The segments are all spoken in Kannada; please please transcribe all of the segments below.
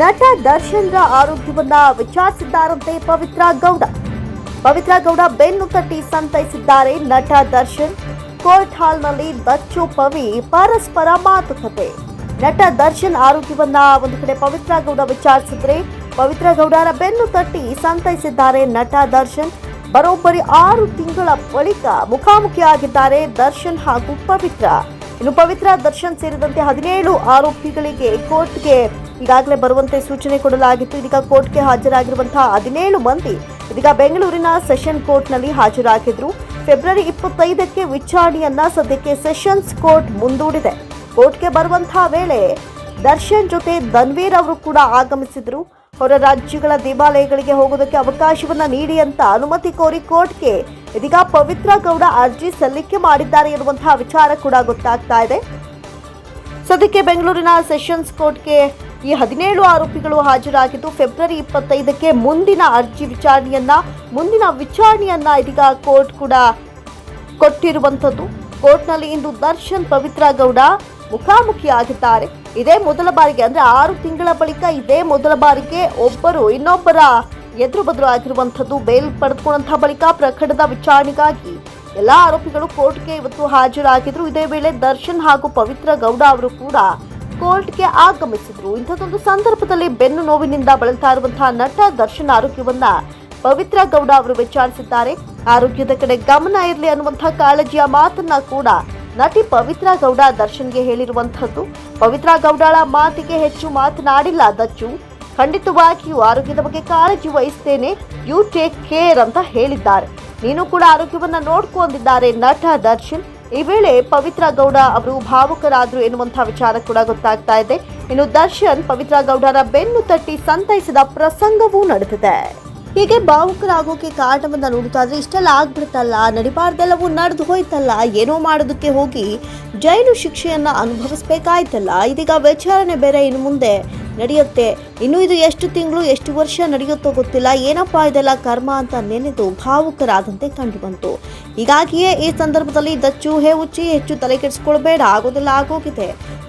ನಟ ದರ್ಶನ್ರ ಆರೋಗ್ಯವನ್ನ ವಿಚಾರಿಸಿದ್ದಾರಂತೆ ಪವಿತ್ರ ಗೌಡ. ಪವಿತ್ರ ಗೌಡ ಬೆನ್ನು ತಟ್ಟಿ ಸಂತೈಸಿದ್ದಾರೆ ನಟ ದರ್ಶನ್. ಕೋರ್ಟ್ ಹಾಲ್ನಲ್ಲಿ ದಚ್ಚು ಪವಿ, ಪರಸ್ಪರ ಮಾತುಕತೆ. ನಟ ದರ್ಶನ್ ಆರೋಗ್ಯವನ್ನ ಒಂದು ಕಡೆ ಪವಿತ್ರ ಗೌಡ ವಿಚಾರಿಸಿದ್ರೆ ಪವಿತ್ರ ಗೌಡರ ಬೆನ್ನು ತಟ್ಟಿ ಸಂತೈಸಿದ್ದಾರೆ ನಟ ದರ್ಶನ್. ಬರೋಬ್ಬರಿ ಆರು ತಿಂಗಳ ಬಳಿಕ ಮುಖಾಮುಖಿಯಾಗಿದ್ದಾರೆ ದರ್ಶನ್ ಹಾಗೂ ಪವಿತ್ರ. ಇನ್ನು ಪವಿತ್ರ ದರ್ಶನ್ ಸೇರಿದಂತೆ ಹದಿನೇಳು ಆರೋಪಿಗಳಿಗೆ ಕೋರ್ಟ್ಗೆ ಈಗಾಗಲೇ ಬರುವಂತೆ ಸೂಚನೆ ಕೊಡಲಾಗಿತ್ತು. ಇದೀಗ ಕೋರ್ಟ್ಗೆ ಹಾಜರಾಗಿರುವಂತಹ ಹದಿನೇಳು ಮಂದಿ ಇದೀಗ ಬೆಂಗಳೂರಿನ ಸೆಷನ್ ಕೋರ್ಟ್ನಲ್ಲಿ ಹಾಜರಾಗಿದ್ರು. ಫೆಬ್ರವರಿ ಇಪ್ಪತ್ತೈದಕ್ಕೆ ವಿಚಾರಣೆಯನ್ನ ಸದ್ಯಕ್ಕೆ ಸೆಷನ್ಸ್ ಕೋರ್ಟ್ ಮುಂದೂಡಿದೆ. ಕೋರ್ಟ್ಗೆ ಬರುವಂತಹ ವೇಳೆ ದರ್ಶನ್ ಜೊತೆ ಧನ್ವೀರ್ ಅವರು ಕೂಡ ಆಗಮಿಸಿದ್ರು. ಹೊರ ರಾಜ್ಯಗಳ ದೇವಾಲಯಗಳಿಗೆ ಹೋಗೋದಕ್ಕೆ ಅವಕಾಶವನ್ನ ನೀಡಿ ಅಂತ ಅನುಮತಿ ಕೋರಿ ಕೋರ್ಟ್ಗೆ ಇದೀಗ ಪವಿತ್ರ ಗೌಡ ಅರ್ಜಿ ಸಲ್ಲಿಕೆ ಮಾಡಿದ್ದಾರೆ ಎನ್ನುವಂತಹ ವಿಚಾರ ಕೂಡ ಗೊತ್ತಾಗ್ತಾ ಇದೆ. ಸದ್ಯಕ್ಕೆ ಬೆಂಗಳೂರಿನ ಸೆಷನ್ಸ್ ಕೋರ್ಟ್ಗೆ ಈ ಹದಿನೇಳು ಆರೋಪಿಗಳು ಹಾಜರಾಗಿದ್ದು, ಫೆಬ್ರವರಿ ಇಪ್ಪತ್ತೈದಕ್ಕೆ ಮುಂದಿನ ಅರ್ಜಿ ವಿಚಾರಣೆಯನ್ನ, ಮುಂದಿನ ವಿಚಾರಣೆಯನ್ನ ಇದೀಗ ಕೋರ್ಟ್ ಕೂಡ ಕೊಟ್ಟಿರುವಂಥದ್ದು. ಕೋರ್ಟ್ನಲ್ಲಿ ಇಂದು ದರ್ಶನ್ ಪವಿತ್ರ ಗೌಡ ಮುಖಾಮುಖಿಯಾಗಿದ್ದಾರೆ. ಇದೇ ಮೊದಲ ಬಾರಿಗೆ, ಅಂದ್ರೆ ಆರು ತಿಂಗಳ ಬಳಿಕ ಇದೇ ಮೊದಲ ಬಾರಿಗೆ ಒಬ್ಬರು ಇನ್ನೊಬ್ಬರ ಎದುರು ಬದುರು ಆಗಿರುವಂಥದ್ದು ಬೇಲ್ ಪಡೆದುಕೊಂಡಂತಹ ಬಳಿಕ ಪ್ರಕರಣದ ವಿಚಾರಣೆಗಾಗಿ ಎಲ್ಲ ಆರೋಪಿಗಳು ಕೋರ್ಟ್ಗೆ ಇವತ್ತು ಹಾಜರಾಗಿದ್ರು. ಇದೇ ವೇಳೆ ದರ್ಶನ್ ಹಾಗೂ ಪವಿತ್ರ ಗೌಡ ಅವರು ಕೂಡ ಕೋರ್ಟ್ಗೆ ಆಗಮಿಸಿದ್ರು. ಇಂಥದ್ದೊಂದು ಸಂದರ್ಭದಲ್ಲಿ ಬೆನ್ನು ನೋವಿನಿಂದ ಬಳಲ್ತಾ ಇರುವಂತಹ ನಟ ದರ್ಶನ್ ಆರೋಗ್ಯವನ್ನ ಪವಿತ್ರ ಗೌಡ ಅವರು ವಿಚಾರಿಸಿದ್ದಾರೆ. ಆರೋಗ್ಯದ ಕಡೆ ಗಮನ ಇರಲಿ ಅನ್ನುವಂತಹ ಕಾಳಜಿಯ ಮಾತನ್ನ ಕೂಡ ನಟಿ ಪವಿತ್ರ ಗೌಡ ದರ್ಶನ್ಗೆ ಹೇಳಿರುವಂಥದ್ದು. ಪವಿತ್ರ ಗೌಡಳ ಮಾತಿಗೆ ಹೆಚ್ಚು ಮಾತನಾಡಿಲ್ಲ. ದಚ್ಚು ಖಂಡಿತವಾಗಿಯೂ ಆರೋಗ್ಯದ ಬಗ್ಗೆ ಕಾಳಜಿ ವಹಿಸ್ತೇನೆ. ಯು ಟೇಕ್ ಕೇರ್ ಅಂತ ಹೇಳಿದ್ದಾರೆ. ನೀನು ಕೂಡ ಆರೋಗ್ಯವನ್ನ ನೋಡ್ಕೊಂಡಿದ್ದಾರೆ ನಟ ದರ್ಶನ್. ಈ ವೇಳೆ ಪವಿತ್ರ ಗೌಡ ಅವರು ಭಾವುಕರಾದ್ರು ಎನ್ನುವಂತಹ ವಿಚಾರ ಕೂಡ ಗೊತ್ತಾಗ್ತಾ ಇದೆ. ಇನ್ನು ದರ್ಶನ್ ಪವಿತ್ರ ಗೌಡರ ಬೆನ್ನು ತಟ್ಟಿ ಸಂತೈಸಿದ ಪ್ರಸಂಗವೂ ನಡೆದಿದೆ. ಹೀಗೆ ಭಾವುಕರಾಗೋಕೆ ಕಾರಣವನ್ನ ನೋಡ್ತಾ ಇದ್ರೆ ಇಷ್ಟೆಲ್ಲ ಆಗ್ಬಿಡ್ತಲ್ಲ, ನಡಿಬಾರ್ದೆಲ್ಲವೂ ನಡೆದು ಹೋಯ್ತಲ್ಲ, ಏನೋ ಮಾಡೋದಕ್ಕೆ ಹೋಗಿ ಜೈಲು ಶಿಕ್ಷೆಯನ್ನ ಅನುಭವಿಸ್ಬೇಕಾಯ್ತಲ್ಲ. ಇದೀಗ ವಿಚಾರಣೆ ಬೇರೆ ಇನ್ನು ಮುಂದೆ. ನಡೆಯುತ್ತೆ. ಇನ್ನು ಇದು ಎಷ್ಟು ತಿಂಗಳು, ಎಷ್ಟು ವರ್ಷ ನಡೆಯುತ್ತೋ ಗೊತ್ತಿಲ್ಲ. ಏನಪ್ಪ ಇದೆಲ್ಲ ಕರ್ಮ ಅಂತ ನೆನೆದು ಭಾವುಕರಾದಂತೆ ಕಂಡು ಬಂತು ಹೀಗಾಗಿಯೇ ಈ ಸಂದರ್ಭದಲ್ಲಿ ದಚ್ಚು ಹೇ ಉಚ್ಚಿ ಹೆಚ್ಚು ತಲೆ ಕೆಡಿಸ್ಕೊಳ್ಬೇಡ, ಆಗೋದಿಲ್ಲ, ಆಗೋಗಿದೆ.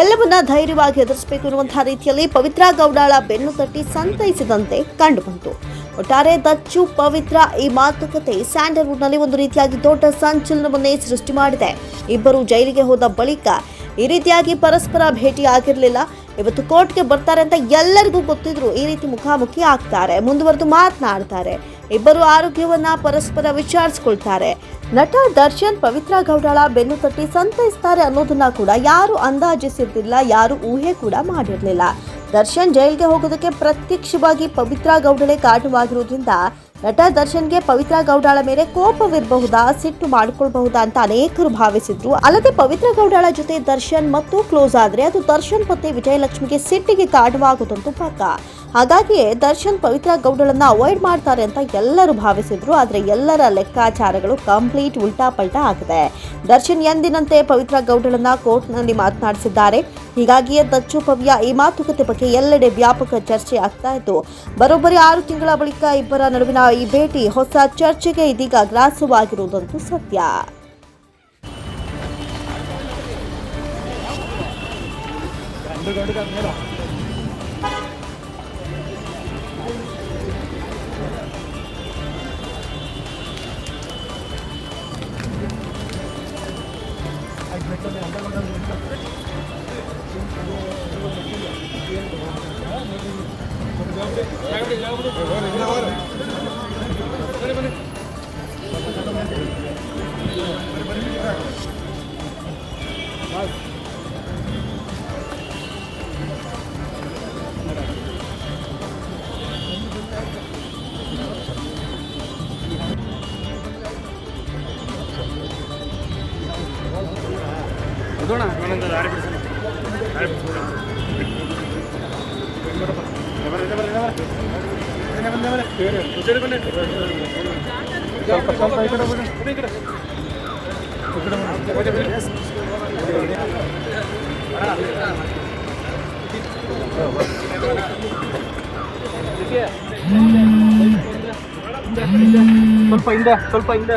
ಎಲ್ಲವನ್ನ ಧೈರ್ಯವಾಗಿ ಎದುರಿಸಬೇಕು ಎನ್ನುವಂತಹ ರೀತಿಯಲ್ಲಿ ಪವಿತ್ರ ಗೌಡಾಳ ಬೆನ್ನು ತಟ್ಟಿ ಸಂತೈಸಿದಂತೆ ಕಂಡು ಬಂತು ಒಟ್ಟಾರೆ ದಚ್ಚು ಪವಿತ್ರ ಈ ಮಾತುಕತೆ ಸ್ಯಾಂಡಲ್ವುಡ್ನಲ್ಲಿ ಒಂದು ರೀತಿಯಾಗಿ ದೊಡ್ಡ ಸಂಚಲನವನ್ನೇ ಸೃಷ್ಟಿ ಮಾಡಿದೆ. ಇಬ್ಬರು ಜೈಲಿಗೆ ಹೋದ ಬಳಿಕ ಈ ರೀತಿಯಾಗಿ ಪರಸ್ಪರ ಭೇಟಿ ಆಗಿರಲಿಲ್ಲ ಇವತ್ತು ಕೋರ್ಟ್ಗೆ ಬರ್ತಾರೆ ಅಂತ ಎಲ್ಲರಿಗೂ ಗೊತ್ತಿದ್ರು ಈ ರೀತಿ ಮುಖಾಮುಖಿ ಆಗ್ತಾರೆ. ಮುಂದುವರೆದು ಮಾತನಾಡ್ತಾರೆ. ಇಬ್ಬರು ಆರೋಗ್ಯವನ್ನ ಪರಸ್ಪರ ವಿಚಾರಿಸ್ಕೊಳ್ತಾರೆ. ನಟ ದರ್ಶನ್ ಪವಿತ್ರ ಗೌಡಳ ಬೆನ್ನು ತಟ್ಟಿ ಸಂತೈಸ್ತಾರೆ ಅನ್ನೋದನ್ನ ಕೂಡ ಯಾರು ಅಂದಾಜಿಸಿರ್ಲಿಲ್ಲ ಯಾರು ಊಹೆ ಕೂಡ ಮಾಡಿರಲಿಲ್ಲ. ದರ್ಶನ್ ಜೈಲ್ಗೆ ಹೋಗೋದಕ್ಕೆ ಪ್ರತ್ಯಕ್ಷವಾಗಿ ಪವಿತ್ರ ಗೌಡಳೆ ಕಾರಣವಾಗಿರೋದ್ರಿಂದ ನಟ ದರ್ಶನ್ಗೆ ಪವಿತ್ರ ಗೌಡಾಳ ಮೇಲೆ ಕೋಪವಿರಬಹುದಾ? ಸಿಟ್ಟು ಮಾಡಿಕೊಳ್ಬಹುದಾ ಅಂತ ಅನೇಕರು ಭಾವಿಸಿದ್ರು. ಅಲ್ಲದೆ ಪವಿತ್ರ ಗೌಡಾಳ ಜೊತೆ ದರ್ಶನ್ ಮತ್ತು ಕ್ಲೋಸ್ ಆದ್ರೆ ಅದು ದರ್ಶನ್ ಪತ್ನಿ ವಿಜಯಲಕ್ಷ್ಮಿಗೆ ಸಿಟ್ಟಿಗೆ ಕಾರಣವಾಗುವುದಂತೂ ಪಕ್ಕ. ಹಾಗಾಗಿಯೇ ದರ್ಶನ್ ಪವಿತ್ರ ಗೌಡಳನ್ನು ಅವಾಯ್ಡ್ ಮಾಡ್ತಾರೆ ಅಂತ ಎಲ್ಲರೂ ಭಾವಿಸಿದ್ರು, ಆದರೆ ಎಲ್ಲರ ಲೆಕ್ಕಾಚಾರಗಳು ಕಂಪ್ಲೀಟ್ ಉಲ್ಟಾ ಪಲ್ಟಾ ಆಗಿದೆ. ದರ್ಶನ್ ಎಂದಿನಂತೆ ಪವಿತ್ರ ಗೌಡಳನ್ನ ಕೋರ್ಟ್ನಲ್ಲಿ ಮಾತನಾಡಿಸಿದ್ದಾರೆ. ಹೀಗಾಗಿಯೇ ದಚ್ಚು ಪವ್ಯ ಈ ಮಾತುಕತೆ ಬಗ್ಗೆ ಎಲ್ಲೆಡೆ ವ್ಯಾಪಕ ಚರ್ಚೆ ಆಗ್ತಾ ಇತ್ತು ಬರೋಬ್ಬರಿ ಆರು ತಿಂಗಳ ಬಳಿಕ ಇಬ್ಬರ ನಡುವಿನ ಈ ಭೇಟಿ ಹೊಸ ಚರ್ಚೆಗೆ ಇದೀಗ ಗ್ರಾಸವಾಗಿರುವುದಂತೂ ಸತ್ಯ. ಅದೋಣ ನಾನೊಂದು ದಾರಿ ಬಿಡಿಸೋಣ ದಾರಿ ಬಿಡಿಸ್ಬಿಡ ಸ್ವಲ್ಪ ಸ್ವಲ್ಪ ಈ ಕಡೆ ಬಿಡಿ ಈ ಕಡೆ ಈ ಕಡೆ ಬಿಡಿ. ಸ್ವಲ್ಪ ಹಿಂದೆ ಸ್ವಲ್ಪ ಹಿಂದೆ